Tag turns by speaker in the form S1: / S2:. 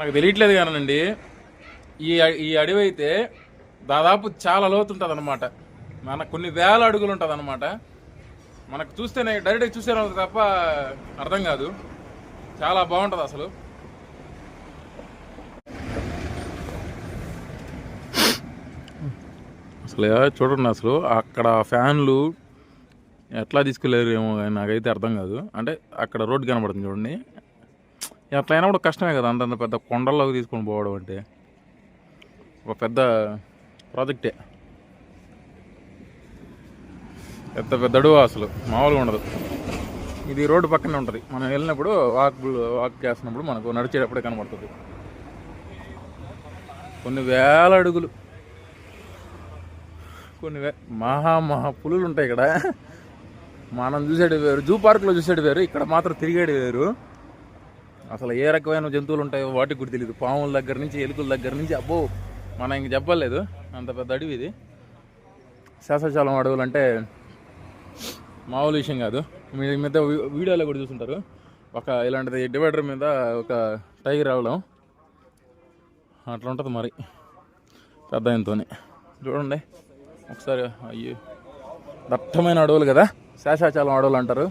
S1: నాకు తెలియట్లేదు కానండి. ఈ ఈ అడవి అయితే దాదాపు చాలా లోతుంటుంది అనమాట మనకు కొన్ని వేల అడుగులు ఉంటుంది అనమాట మనకు చూస్తేనే డైరెక్ట్గా చూసే తప్ప అర్థం కాదు. చాలా బాగుంటుంది అసలు. అసలు చూడండి అసలు అక్కడ ఫ్యాన్లు ఎట్లా తీసుకెళ్ళారు ఏమో నాకైతే అర్థం కాదు. అంటే అక్కడ రోడ్డు కనబడుతుంది చూడండి. ఎట్లయినా కూడా కష్టమే కదా అంతంత పెద్ద కొండల్లోకి తీసుకొని పోవడం అంటే. ఒక పెద్ద ప్రాజెక్టే. పెద్ద పెద్ద అడుగు అసలు మామూలుగా ఉండదు. ఇది రోడ్డు పక్కనే ఉంటుంది. మనం వెళ్ళినప్పుడు వాక్ వాక్ చేస్తున్నప్పుడు మనకు నడిచేటప్పుడే కనబడుతుంది. కొన్ని వేల అడుగులు. కొన్ని వే మహా మహా పులులు ఉంటాయి ఇక్కడ. మనం చూసేటి వేరు జూ పార్క్లో చూసేది వేరు ఇక్కడ మాత్రం తిరిగేటి వేరు. అసలు ఏ రకమైన జంతువులు ఉంటాయో వాటికి కూడా తెలియదు పాముల దగ్గర నుంచి ఎలుకల దగ్గర నుంచి అబ్బో! మనం ఇంక చెప్పలేదు. అంత పెద్ద అడవి ఇది. శాసచాలం అడవులు అంటే మామూలు విషయం కాదు. మీ మీద వీ- వీడియోలో కూడా చూస్తుంటారు ఒక ఇలాంటిది డివైడర్ మీద ఒక టైగర్ రావడం. అట్లా ఉంటుంది మరి. పెద్ద ఆయనతోని. చూడండి. ఒకసారి అయ్యి! దట్టమైన అడవులు కదా. శేషాచలం అడవులు అంటారు.